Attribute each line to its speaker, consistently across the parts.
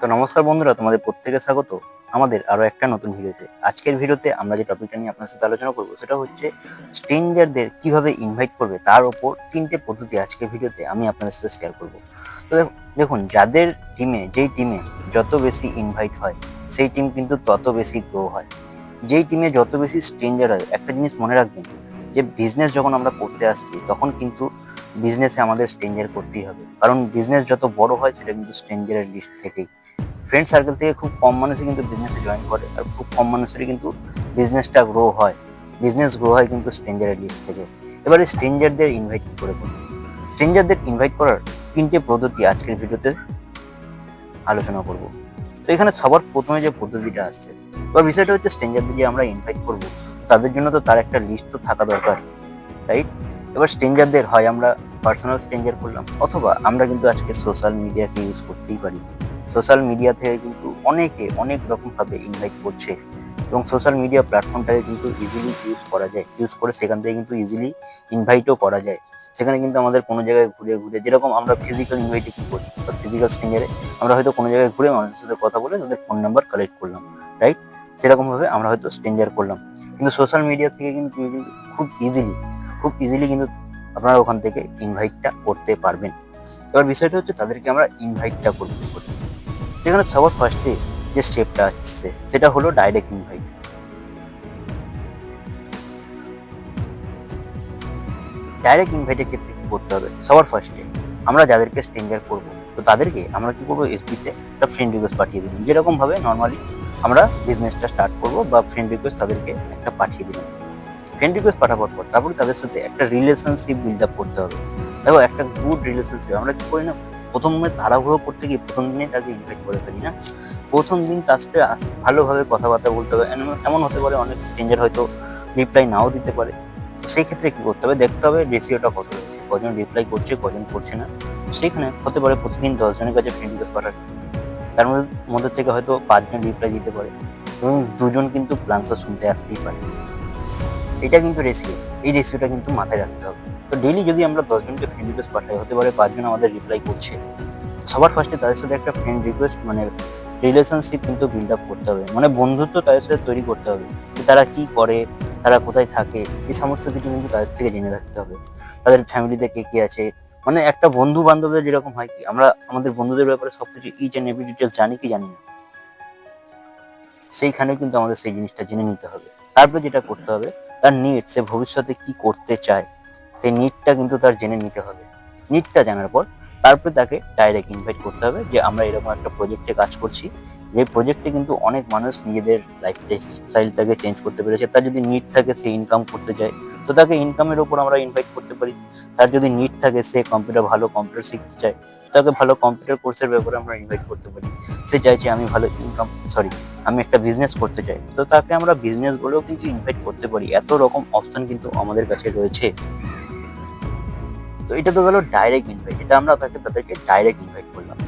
Speaker 1: তো নমস্কার বন্ধুরা, তোমাদের প্রত্যেকে স্বাগত আমাদের আরও একটা নতুন ভিডিওতে। আজকের ভিডিওতে আমরা যে টপিকটা নিয়ে আপনার সাথে আলোচনা করব, সেটা হচ্ছে স্ট্রেঞ্জারদের কীভাবে ইনভাইট করবে, তার ওপর তিনটে পদ্ধতি আজকের ভিডিওতে আমি আপনাদের সাথে শেয়ার করব। তো দেখ- দেখুন, যাদের টিমে যেই টিমে যত বেশি ইনভাইট হয়, সেই টিম কিন্তু তত বেশি গ্রো হয়। যেই টিমে যত বেশি স্ট্রেঞ্জার হয়, একটা জিনিস মনে রাখবেন যে বিজনেস যখন আমরা করতে আসছি, তখন কিন্তু বিজনেসে আমাদের স্ট্রেঞ্জার করতেই হবে। কারণ বিজনেস যত বড় হয়, সেটা কিন্তু স্ট্রেঞ্জারের লিস্ট থেকেই। ফ্রেন্ড সার্কেল থেকে খুব কম মানুষই কিন্তু বিজনেসে জয়েন করে আর খুব কম মানুষেরই কিন্তু বিজনেসটা গ্রো হয়। বিজনেস গ্রো হয় কিন্তু স্ট্রেঞ্জারের লিস্ট থেকে। এবারে স্ট্রেঞ্জারদের ইনভাইট করে করব স্ট্রেঞ্জারদের ইনভাইট করার তিনটে পদ্ধতি আজকের ভিডিওতে আলোচনা করব। তো এখানে সবার প্রথমে যে পদ্ধতিটা আসছে এবার বিষয়টা হচ্ছে স্ট্রেঞ্জারদের যে আমরা ইনভাইট করব, তাদের জন্য তো তার একটা লিস্ট তো থাকা দরকার রাইট এবার স্ট্রেঞ্জারদের হয়, আমরা পার্সোনাল স্ট্রেঞ্জার করলাম, অথবা আমরা কিন্তু আজকে সোশ্যাল মিডিয়াকে ইউজ করতেই পারি। সোশ্যাল মিডিয়া থেকে কিন্তু অনেকে অনেক রকমভাবে ইনভাইট করছে এবং সোশ্যাল মিডিয়া প্ল্যাটফর্মটাকে কিন্তু ইজিলি ইউজ করা যায়। ইউজ করে সেখান থেকে কিন্তু ইজিলি ইনভাইটও করা যায়। সেখানে কিন্তু আমাদের কোনো জায়গায় ঘুরে ঘুরে, যেরকম আমরা ফিজিক্যাল ইনভাইটে কি করি? বা ফিজিক্যাল স্ট্রেঞ্জারে আমরা হয়তো কোনো জায়গায় ঘুরে মানুষের সাথে কথা বলে তাদের ফোন নাম্বার কালেক্ট করলাম রাইট সেরকমভাবে আমরা হয়তো স্ট্রেঞ্জার করলাম। কিন্তু সোশ্যাল মিডিয়া থেকে কিন্তু কিন্তু খুব ইজিলি খুব ইজিলি কিন্তু আপনারা ওখান থেকে ইনভাইটটা করতে পারবেন। এবার বিষয়টা হচ্ছে তাদেরকে আমরা ইনভাইটটা করব করে? যেখানে সবার ফার্স্টে যে স্টেপটা আসছে, সেটা হলো ডাইরেক্ট ইনভাইট ডাইরেক্ট ইনভাইটের ক্ষেত্রে কি করতে হবে? সবার ফার্স্টে আমরা যাদেরকে স্ট্রেঞ্জার করব, তো তাদেরকে আমরা কি করব? এসবিতে একটা ফ্রেন্ড রিকোয়েস্ট পাঠিয়ে দিলাম। যেরকমভাবে নর্মালি আমরা বিজনেসটা স্টার্ট করব বা ফ্রেন্ড রিকোয়েস্ট তাদেরকে একটা পাঠিয়ে দিলাম। ফ্রেন্ড রিকোয়েস্ট পাঠাবার পর তারপরে তাদের সাথে একটা রিলেশনশিপ বিল্ড আপ করতে হবে। দেখো, একটা গুড রিলেশনশিপ আমরা কি করি না? প্রথমে তাড়াহুড়ো করতে গিয়ে প্রথম দিনে তাকে ইনভাইট করে ফেলি না। প্রথম দিন তার সাথে ভালোভাবে কথাবার্তা বলতে হবে। এমন- হতে পারে অনেক স্ট্রেঞ্জার হয়তো রিপ্লাই নাও দিতে পারে। সেই ক্ষেত্রে কি করতে হবে? দেখতে হবে রেশিওটা কত রয়েছে। কজন রিপ্লাই করছে, কজন করছে না। সেখানে হতে পারে প্রতিদিন দশজনের কাছে ফ্রেন্ড রিকোয়েস্ট পাঠাবে তার মধ্যে মধ্যে থেকে হয়তো পাঁচজন রিপ্লাই দিতে পারে। এবং দুজন কিন্তু প্লান্সও শুনতে আসতেই পারে। এটা কিন্তু রেশিও এই রেশিওটা কিন্তু মাথায় রাখতে হবে। তো ডেইলি যদি আমরা দশজনকে ফ্রেন্ড রিকোয়েস্ট পাঠাই, হতে পারে পাঁচজন আমাদের রিপ্লাই করছে, সবার ফার্স্টে তাদের সাথে একটা ফ্রেন্ড রিকোয়েস্ট মানে রিলেশনশিপ কিন্তু বিল্ড আপ করতে হবে। মানে বন্ধুত্ব তাদের সাথে তৈরি করতে হবে তারা কি করে, তারা কোথায় থাকে, এই সমস্ত কিছু কিন্তু তাদের থেকে জেনে থাকতে হবে। তাদের ফ্যামিলিতে কে কে আছে। মানে একটা বন্ধু বান্ধবদের যেরকম হয় কি, আমরা আমাদের বন্ধুদের ব্যাপারে সবকিছু ইচ অ্যান্ড এভরি ডিটেলস জানি কি জানি না। সেইখানেও কিন্তু আমাদের সেই জিনিসটা জেনে নিতে হবে। তারপরে যেটা করতে হবে তার নিট সে ভবিষ্যতে কি করতে চায়, সেই নিটটা কিন্তু তার জেনে নিতে হবে। নিটটা জানার পর তারপরে তাকে ডাইরেক্ট ইনভাইট করতে হবে যে আমরা এরকম একটা প্রজেক্টে কাজ করছি। যে প্রজেক্টে কিন্তু অনেক মানুষ নিজেদের লাইফ স্টাইলটাকে চেঞ্জ করতে পেরেছে। তার যদি নিড থাকে সে ইনকাম করতে চায়। তো তাকে ইনকামের ওপর আমরা ইনভাইট করতে পারি। তার যদি নিড থাকে সে কম্পিউটার ভালো কম্পিউটার শিখতে চায়। তাকে ভালো কম্পিউটার কোর্সের ব্যাপারে আমরা ইনভাইট করতে পারি। সে চাইছে আমি ভালো ইনকাম সরি আমি একটা বিজনেস করতে চাই। তো তাকে আমরা বিজনেস বলেও কিন্তু ইনভাইট করতে পারি। এত রকম অপশন কিন্তু আমাদের কাছে রয়েছে। তো এটা তো গেল ডাইরেক্ট ইনভাইট এটা আমরা তাকে তাদেরকে ডাইরেক্ট ইনভাইট করলাম।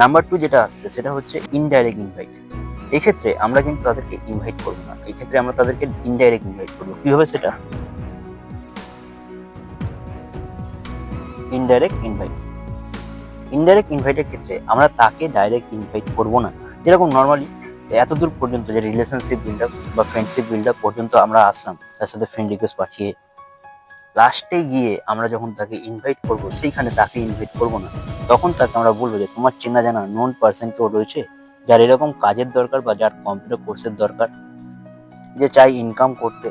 Speaker 1: নাম্বার টু যেটা আসছে, সেটা হচ্ছে ইনডাইরেক্ট ইনভাইট এক্ষেত্রে আমরা কিন্তু তাদেরকে ইনভাইট করব না। এক্ষেত্রে আমরা তাদেরকে ইনডাইরেক্ট ইনভাইট করব। কি হবে সেটা? ইনডাইরেক্ট ইনভাইট ইনডাইরেক্ট ইনভাইটের ক্ষেত্রে আমরা তাকে ডাইরেক্ট ইনভাইট করব না। যেরকম নর্মালি এত দূর পর্যন্ত যে রিলেশনশিপ বিল্ড আপ বা ফ্রেন্ডশিপ বিল্ড আপ পর্যন্ত আমরা আসলাম, তার সাথে ফ্রেন্ড রিকোয়েস্ট পাঠিয়ে লাস্টে গিয়ে আমরা যখন তাকে ইনভাইট করব, সেইখানে তাকে ইনভাইট করব না, তখন তাকে আমরা বলব যে, তোমার চেনা জানা নন পার্সন কেউ রয়েছে যার এরকম কাজের দরকার বা যার কম্পিউটার কোর্সের দরকার, যে চাই ইনকাম করতে?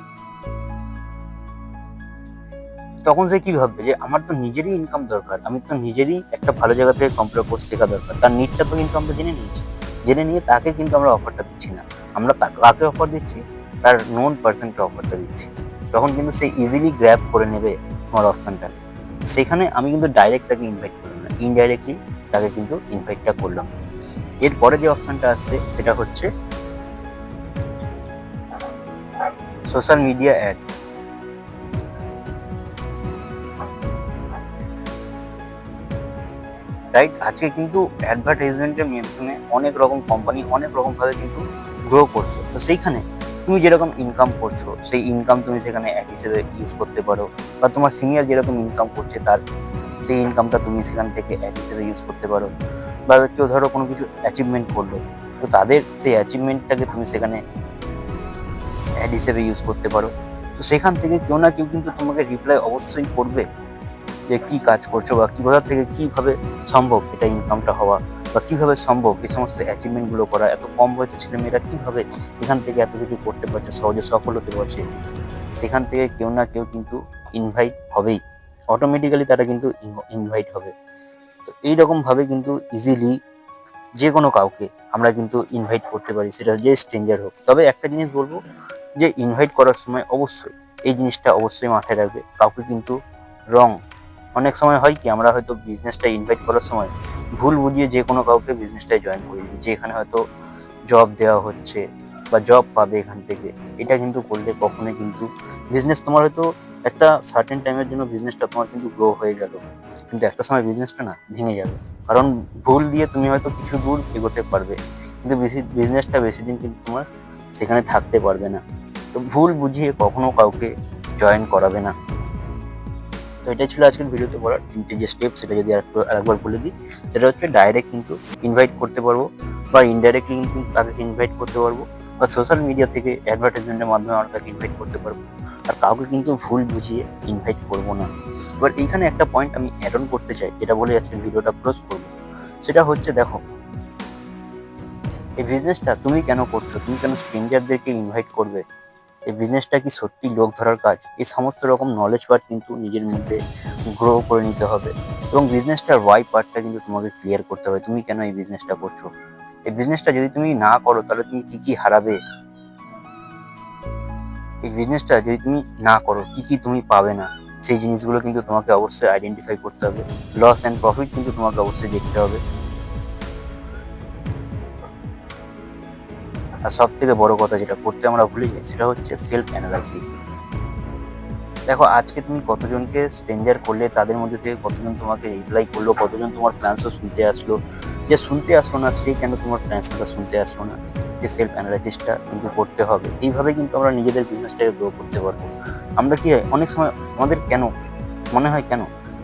Speaker 1: তখন সে কি ভাববে যে, আমার তো নিজেরই ইনকাম দরকার, আমি তো নিজেরই একটা ভালো জায়গা থেকে কম্পিউটার কোর্স শেখা দরকার, তার নিটটা তো কিন্তু আমরা জেনে নিয়েছি, জেনে নিয়ে তাকে কিন্তু আমরা অফারটা দিচ্ছি না, আমরা তাকে অফার দিচ্ছি, তার নন পার্সনকে অফারটা দিচ্ছি। তখন কিন্তু সে ইজিলি গ্র্যাব করে নেবে তোমার অপশানটা সেখানে আমি কিন্তু ডাইরেক্ট তাকে ইনভাইট করলাম না ইনডাইরেক্টলি তাকে কিন্তু ইনভাইটটা করলাম। এরপরে যে অপশানটা আসছে, সেটা হচ্ছে সোশ্যাল মিডিয়া অ্যাড রাইট আজকে কিন্তু অ্যাডভার্টাইজমেন্টের মাধ্যমে অনেক রকম কোম্পানি অনেক রকমভাবে কিন্তু গ্রো করছে। তো সেইখানে তুমি যেরকম ইনকাম করছ, সেই ইনকাম তুমি সেখানে অ্যাড হিসেবে ইউজ করতে পারো, বা তোমার সিনিয়র যেরকম ইনকাম করছে তার, সেই ইনকামটা তুমি সেখান থেকে অ্যাড হিসেবে ইউজ করতে পারো, বা কেউ ধরো কোনো কিছু অ্যাচিভমেন্ট করল, তো তাদের সেই অ্যাচিভমেন্টটাকে তুমি সেখানে অ্যাড হিসেবে ইউজ করতে পারো, তো সেখান থেকে কেউ না কেউ কিন্তু তোমাকে রিপ্লাই অবশ্যই করবে। যে কি কাজ করছ বা কি কোথা থেকে কীভাবে সম্ভব এটা ইনকামটা হওয়া বা কীভাবে সম্ভব এই সমস্ত অ্যাচিভমেন্টগুলো করা? এত কম বয়সে ছেলেমেয়েরা কীভাবে এখান থেকে এত কিছু করতে পারছে, সহজে সফল হতে পারছে? সেখান থেকে কেউ না কেউ কিন্তু ইনভাইট হবেই। অটোমেটিক্যালি তারা কিন্তু ইনভাইট হবে। তো এইরকমভাবে কিন্তু ইজিলি যে কোনো কাউকে আমরা কিন্তু ইনভাইট করতে পারি, সেটা যে স্ট্রেঞ্জার হোক। তবে একটা জিনিস বলব যে ইনভাইট করার সময় অবশ্যই এই জিনিসটা অবশ্যই মাথায় রাখবে। কাউকে কিন্তু রং অনেক সময় হয় কি, আমরা হয়তো বিজনেসটা ইনভাইট করার সময় ভুল বুঝিয়ে যে কোনো কাউকে বিজনেসটায় জয়েন করে। যে এখানে হয়তো জব দেওয়া হচ্ছে বা জব পাবে এখান থেকে, এটা কিন্তু করলে কখনোই কিন্তু বিজনেস তোমার হয়তো একটা সার্টেন টাইমের জন্য বিজনেসটা তোমার কিন্তু গ্রো হয়ে গেল। কিন্তু একটা সময় বিজনেসটা না, ভেঙে যাবে। কারণ ভুল দিয়ে তুমি হয়তো কিছু দূর এগোতে পারবে, কিন্তু বেশি বিজনেসটা বেশি দিন কিন্তু তোমার সেখানে থাকতে পারবে না। তো ভুল বুঝিয়ে কখনো কাউকে জয়েন করাবে না। তো এটাই ছিল আজকের ভিডিওতে বলার তিনটে যে স্টেপ সেটা যদি আরেকটু, আরেকবার বলে দিই, সেটা হচ্ছে ডাইরেক্ট কিন্তু ইনভাইট করতে পারব বা ইনডাইরেক্টলি কিন্তু তাকে ইনভাইট করতে পারব বা সোশ্যাল মিডিয়া থেকে অ্যাডভার্টাইজমেন্টের মাধ্যমে আমরা তাকে ইনভাইট করতে পারব। আর কাউকে কিন্তু ভুল বুঝিয়ে ইনভাইট করব না। এবার এইখানে একটা পয়েন্ট আমি অ্যাড অন করতে চাই, যেটা বলে আজকে ভিডিওটা ক্লোজ করব। সেটা হচ্ছে দেখো, এই বিজনেসটা তুমি কেন করছ? তুমি কেন স্ট্রেঞ্জারদেরকে ইনভাইট করবে? এই বিজনেসটা কি সত্যি লোক ধরার কাজ? এই সমস্ত রকম নলেজ পার্ট কিন্তু নিজের মধ্যে গ্রো করে নিতে হবে। এবং বিজনেসটার ওয়াই পার্টটা কিন্তু তোমাকে ক্লিয়ার করতে হবে, তুমি কেন এই বিজনেসটা করছ? এই বিজনেসটা যদি তুমি না করো, তাহলে তুমি কি কি হারাবে? এই বিজনেসটা যদি তুমি না করো, কি কি তুমি পাবে না? সেই জিনিসগুলো কিন্তু তোমাকে অবশ্যই আইডেন্টিফাই করতে হবে। লস অ্যান্ড প্রফিট কিন্তু তোমাকে অবশ্যই দেখতে হবে। আর সব থেকে বড় কথা যেটা করতে আমরা ভুলে যাই, সেটা হচ্ছে সেলফ অ্যানালাইসিস দেখো, আজকে তুমি কতজনকে স্ট্রেঞ্জার করলে, তাদের মধ্যে থেকে কতজন তোমাকে রিপ্লাই করল, কতজন তোমার প্ল্যান্সও শুনতে আসলো? যে শুনতে আসলো না, সে কেন তোমার প্ল্যান্সটা শুনতে আসলো না? যে সেলফ অ্যানালাইসিসটা কিন্তু করতে হবে। এইভাবে কিন্তু আমরা নিজেদের বিজনেসটাকে গ্রো করতে পারব। আমরা কি হয় অনেক সময় আমাদের কেন? মনে হয় কেন?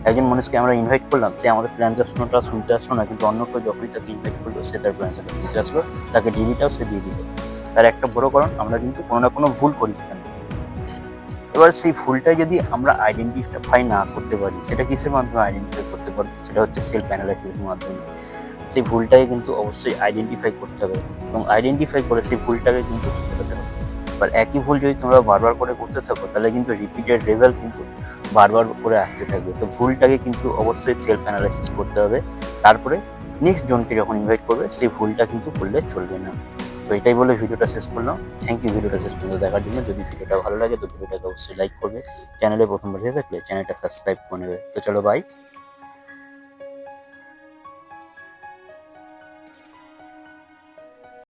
Speaker 1: একজন মানুষকে আমরা ইনভাইট করলাম, সে আমাদের প্ল্যান শোনাটা শুনতে আসলো না, কিন্তু অন্য কেউ যখনই তাকে ইনভাইট করল, সে তার প্ল্যান শুনতে আসলো, তাকে ডিবিটাও সে দিয়ে দিল। তার একটা বড় কারণ, আমরা কিন্তু কোনো না কোনো ভুল করি সেখানে। এবার সেই ভুলটা যদি আমরা আইডেন্টিফাই না করতে পারি, সেটা কিসের মাধ্যমে আইডেন্টিফাই করতে পারি? সেটা হচ্ছে সেলফ অ্যানালাইসিসের মাধ্যমে। সেই ভুলটাকে কিন্তু অবশ্যই আইডেন্টিফাই করতে হবে এবং আইডেন্টিফাই করে সেই ভুলটাকে কিন্তু করতে হবে। এবার একই ভুল যদি তোমরা বারবার করে করতে থাকো, তাহলে কিন্তু রিপিটেড রেজাল্ট কিন্তু বারবার করে আসতে থাকবে। তো ভুলটাকে কিন্তু অবশ্যই সেলফ অ্যানালাইসিস করতে হবে। তারপরে নেক্সট জনকে যখন ইনভাইট করবে, সেই ভুলটা কিন্তু করলে চলবে না। তো এটাই বলে ভিডিওটা শেষ করলাম। থ্যাংক ইউ ভিডিওটা শেষ পর্যন্ত দেখার জন্য। যদি ভিডিওটা ভালো লাগে, তো ভিডিওটাকে অবশ্যই লাইক করবে। চ্যানেলে প্রথমবার এসে থাকলে চ্যানেলটা সাবস্ক্রাইব করে নেবে। তো চলো বাই